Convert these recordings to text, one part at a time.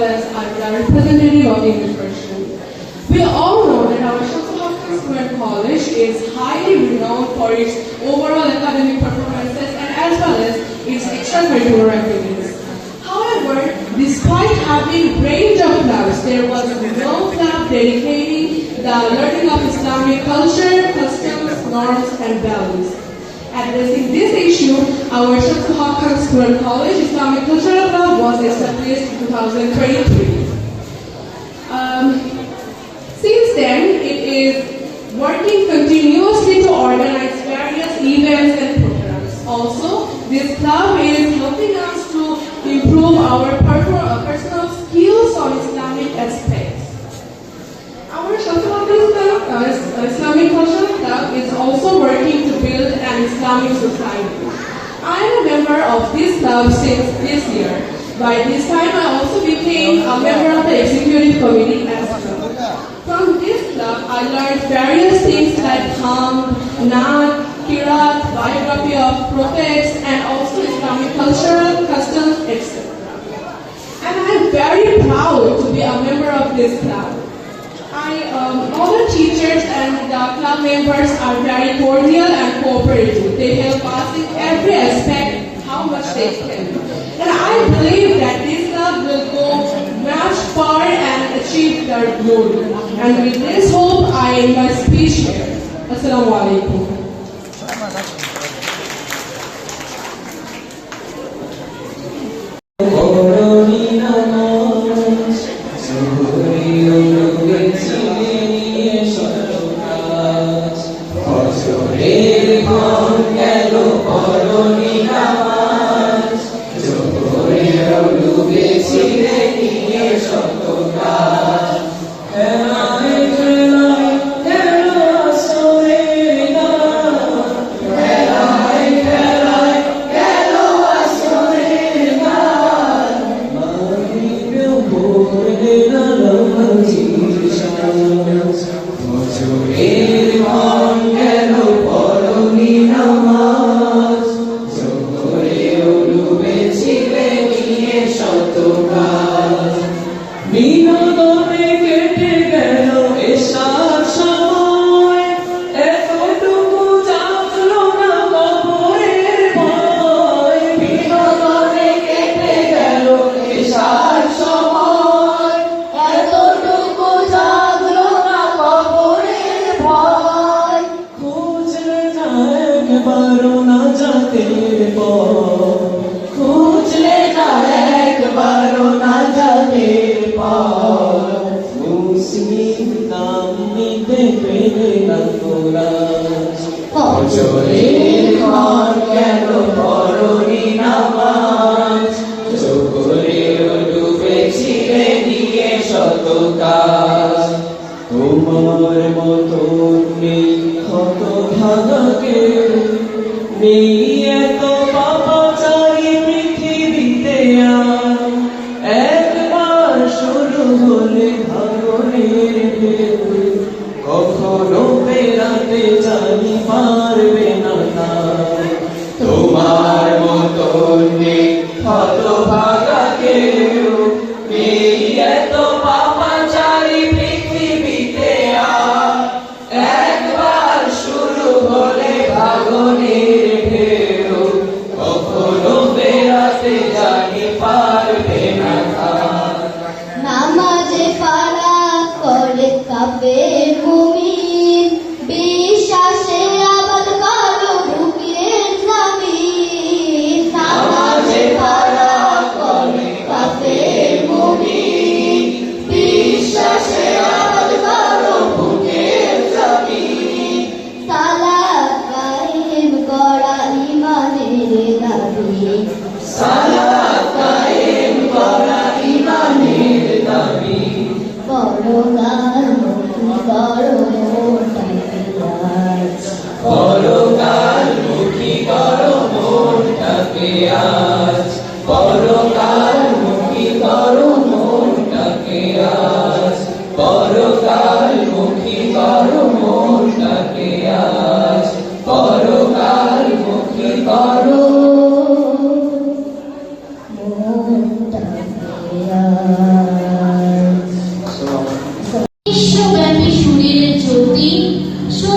well as the representative of English version. We all know that our Square College is highly renowned for its overall academic performances and as well as its extracurricular activities. However, despite having range of clubs, there was no club dedicating the learning of Islamic culture, customs, norms, and values. Addressing this issue, our Shamsul Haqqan Square College Islamic Cultural Club was established in 2023. Um, since then, it is working continuously to organize various events and programs. Also, this club is helping us to improve our uh, personal skills on Islamic aspects. Our Shamsul Club, uh, Islamic Cultural Club is also working build an Islamic society. I am a member of this club since this year. By this time, I also became a member of the executive committee as well. From this club, I learned various things like Ham, Naat, Kirat, biography of prophets, and also Islamic cultural customs, etc. And I am very proud to be a member of this club. I, um, all the and the club members are very cordial and cooperative. They help us in every aspect how much they can. And I believe that this club will go much far and achieve their goal. And with this hope, I end my speech here. Assalamu alaikum. করুণী নামাজ জোহরি উলুগে ছিলে নিয়ে শতকাজ i Oh, my God.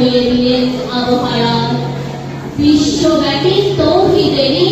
ছড়িয়ে দিলেন আবহাওয়া বিশ্বব্যাপী তৌহিদেরই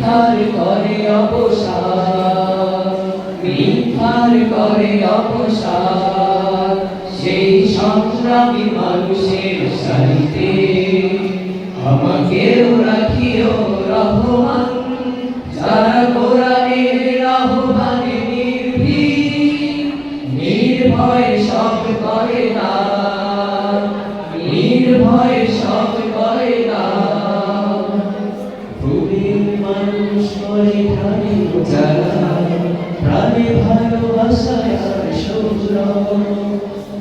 মিথ্যার করে অপসার মিথ্যার করে অপসার। সেই সংগ্রামী মানুষের সারিতে আমাকেও রাখিও রহমান।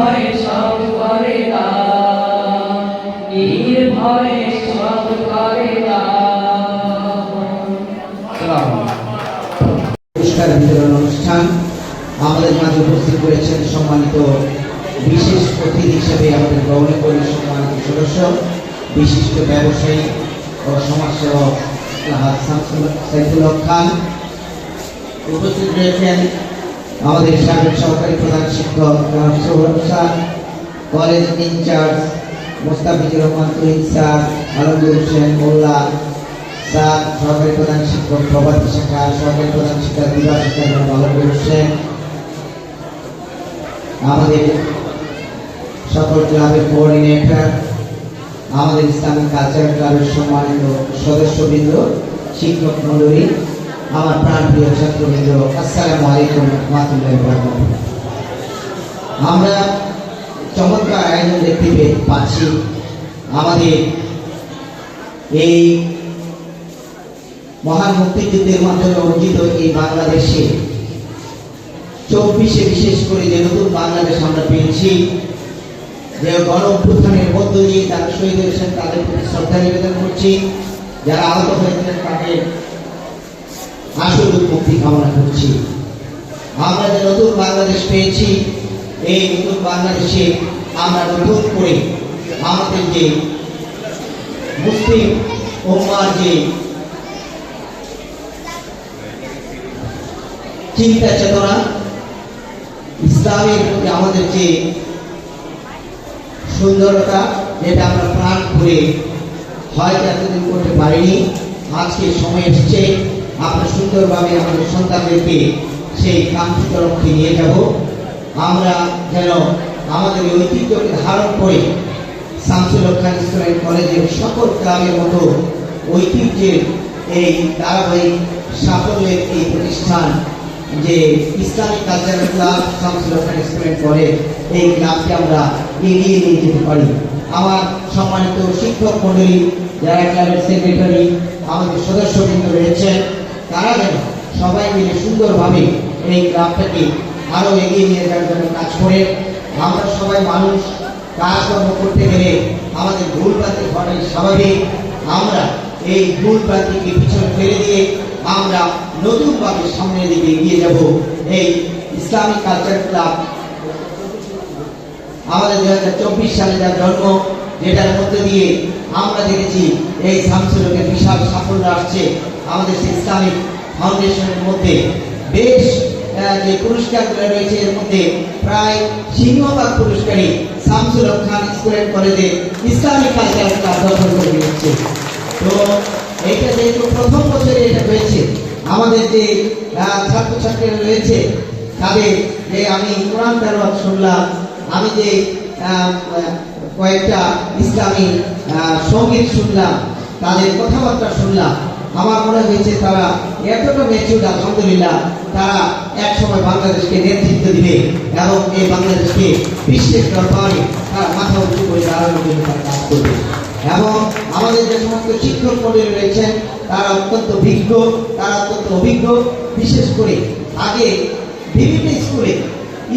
নির্ভয়ে সব করে নির্ভয়ে সব করে পুরস্কার বিতরণ অনুষ্ঠান আমাদের মাঝে উপস্থিত করেছেন সম্মানিত বিশেষ অতিথি হিসেবে আমাদের গৌরব করি সম্মানিত সদস্য, বিশিষ্ট ব্যবসায়ী ও সমাজসেবক সাইফুল খান। উপস্থিত রয়েছেন আমাদের সাবেক সহকারী প্রধান শিক্ষক Sourav sir, college incharge Mostafizur Rahman Tuhin sir Alamdur Hossain Mollah sir, সহকারী প্রধান শিক্ষক প্রভাতী শাখা, সহকারী প্রধান শিক্ষক বিভাগ শিক্ষা জনাব আলমদুর হোসেন। আমাদের সকল ক্লাবের কোঅর্ডিনেটর, আমাদের ইসলামিক কালচার ক্লাবের সম্মানিত সদস্যবৃন্দ, শিক্ষক মন্ডলী আমার প্রাণপ্রিয় ছাত্রবৃন্দ আসসালামু আলাইকুম রহমতুল্লাহ আমরা চমৎকার আয়োজন দেখতে পাচ্ছি আমাদের এই মহান মুক্তিযুদ্ধের মাধ্যমে অর্জিত এই বাংলাদেশে। চব্বিশে বিশেষ করে যে নতুন বাংলাদেশ আমরা পেয়েছি, যে গণ অভ্যুত্থানের মধ্য দিয়ে তারা শহীদ হয়েছেন তাদের প্রতি শ্রদ্ধা নিবেদন করছি, যারা আহত হয়েছিলেন তাদের আসল মুক্তি কামনা করছি। আমরা যে নতুন বাংলাদেশ পেয়েছি। এই নতুন বাংলাদেশে আমরা নতুন করে আমাদের যে মুসলিম উম্মার যে চিন্তা চেতনা, ইসলামের প্রতি আমাদের যে সুন্দরতা, যেটা আমরা প্রাণ করে হয়তো এতদিন করতে পারিনি, আজকে সময় এসেছে। আমরা সুন্দরভাবে আমাদের সন্তানদেরকে সেই কাঙ্ক্ষিত লক্ষ্যে নিয়ে যাব। আমরা যেন আমাদের ঐতিহ্যকে ধারণ করে শামসুল খান ইসলামিক কলেজের সকল ক্লাবের মতো ঐতিহ্যের এই ধারাবাহিক সাফল্যের এই প্রতিষ্ঠান যে Islamic cultural club Shamsul Khan Islamic college এই ক্লাবকে আমরা এগিয়ে নিয়ে যেতে পারি। আমার সম্মানিত শিক্ষক মন্ডলী যারা ক্লাবের সেক্রেটারি, আমাদের সদস্যবৃন্দ রয়েছেন তারা যেন সবাই মিলে সুন্দরভাবে এই ক্লাবটাকে আরও এগিয়ে নিয়ে যাওয়ার জন্য কাজ করে। আমরা সবাই মানুষ, কাজকর্ম করতে গেলে আমাদের ভুল প্রান্তি ঘটাই স্বাভাবিক। আমরা এই ভুল প্রান্তিকে পিছনে ফেলে দিয়ে আমরা নতুনভাবে সামনের দিকে এগিয়ে যাব। এই ইসলামিক কালচার ক্লাব আমাদের দু হাজার চব্বিশ সালে যার জন্ম, যেটার মধ্যে দিয়ে আমরা দেখেছি এই শামসুলকের বিশাল সাফল্য আসছে। আমাদের ইসলামিক ফাউন্ডেশনের মধ্যে বেশ যে পুরস্কারগুলো রয়েছে এর মধ্যে প্রায় সিংহভাগ পুরস্কারই শামসুল খান স্কুল অ্যান্ড কলেজে ইসলামিক কালচার দখল করে নিচ্ছে তো এটা যেহেতু প্রথম বছরে এটা হয়েছে, আমাদের যে ছাত্রছাত্রীরা রয়েছে, তাদের যে আমি কোরআন তেলাওয়াত শুনলাম, আমি যে কয়েকটা ইসলামী সংগীত শুনলাম, তাদের কথাবার্তা শুনলাম আমার মনে হয়েছে তারা এতটা মেচুর আলহামদুলিল্লাহ, তারা এক সময় বাংলাদেশকে নেতৃত্ব দিবে এবং এই বাংলাদেশকে বিশ্বের দরবারে তারা মাথা উঁচু করে দাঁড়ানোর জন্য তারা কাজ করবে। এবং আমাদের যে সমস্ত শিক্ষক মন্ডলী রয়েছেন তারা অত্যন্ত বিজ্ঞ তারা অত্যন্ত অভিজ্ঞ। বিশেষ করে আগে বিভিন্ন স্কুলে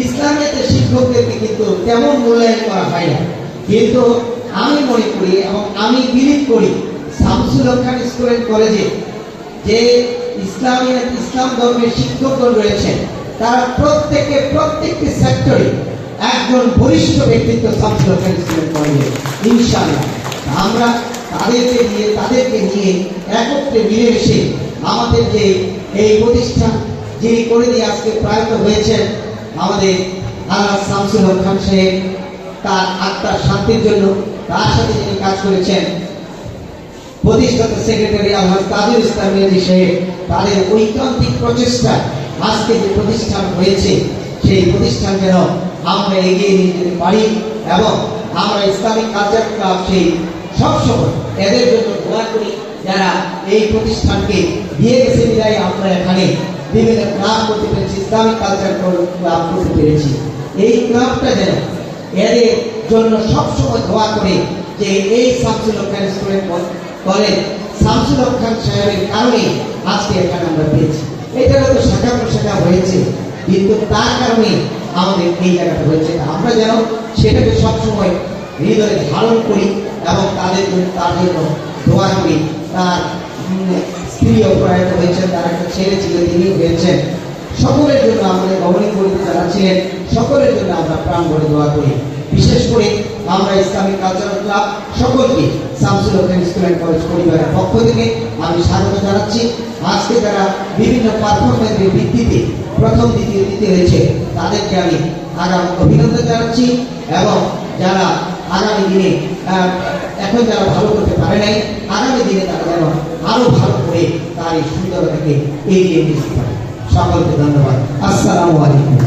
ইসলামিয়াতে শিক্ষকদেরকে কিন্তু তেমন মূল্যায়ন করা হয় না। কিন্তু আমি মনে করি এবং আমি বিলিভ করি শামসুল খান স্কুল অ্যান্ড কলেজে যে ইসলামিয়াত ইসলাম ধর্মের শিক্ষকগণ রয়েছেন, তারা প্রত্যেকে প্রত্যেকটি সেক্টরে একজন বরিষ্ঠ ব্যক্তিত্ব শামসুল খান স্কুল অ্যান্ড কলেজে। ইনশাআল্লাহ। আমরা তাদেরকে নিয়ে তাদেরকে নিয়ে একত্রে মিলেমিশে আমাদের যে এই প্রতিষ্ঠান, যিনি করে দিয়ে আজকে প্রয়াত হয়েছেন, আমাদের আল্লাহ শামসুল খান সাহেব, তার আত্মার শান্তির জন্য, তার সাথে যিনি কাজ করেছেন প্রতিষ্ঠাতা সেক্রেটারি আলহাজ তাজুল ইসলাম মিয়াজি তাদের ঐকান্তিক প্রচেষ্টা, আজকে যে প্রতিষ্ঠান হয়েছে, সেই প্রতিষ্ঠান যেন আমরা এগিয়ে নিয়ে যেতে পারি এবং আমরা ইসলামিক কালচার সেই সবসময় এদের জন্য দোয়া করি যারা এই প্রতিষ্ঠানকে দিয়ে গেছে বিদায়। আমরা এখানে বিভিন্ন ক্লাব করতে পেরেছি, ইসলামিক কালচার ক্লাব করতে পেরেছি। এই ক্লাবটা যেন এদের জন্য সবসময় দোয়া করে যে এই খান স্টুডেন্ট কলেজ শামসুল হক খান সাহেবের কারণে আজকে এখানে আমরা পেয়েছি। এটা তো শাখা প্রশাখা হয়েছে কিন্তু তার কারণে আমাদের এই জায়গাটা হয়েছে। আমরা যেন সেটাকে সবসময় হৃদয়ে ধারণ করি এবং তাদের জন্য তার জন্য দোয়া করি। তার উম, স্ত্রীও প্রয়াত হয়েছেন তার একটা ছেলে ছিল তিনি হয়েছেন। সকলের জন্য আমাদের গমনিক করিতে যারা ছিলেন সকলের জন্য আমরা প্রাণ ভরে দোয়া করি। বিশেষ করে আমরা ইসলামিক কালচারাল ক্লাব সকলকে শামসুল হোসেন স্টুডেন্ট কলেজ পরিবারের পক্ষ থেকে আমি স্বাগত জানাচ্ছি। আজকে যারা বিভিন্ন পারফরমেন্সের ভিত্তিতে প্রথম, দ্বিতীয়, তৃতীয় হয়েছে, তাদেরকে আমি আগাম অভিনন্দন জানাচ্ছি এবং যারা আগামী দিনে এখন যারা ভালো করতে পারে নাই, আগামী দিনে তারা যেন আরও ভালো করে তার এই সুন্দরতাকে এগিয়ে নিয়ে যেতে পারে। সকলকে ধন্যবাদ। আসসালামু আলাইকুম।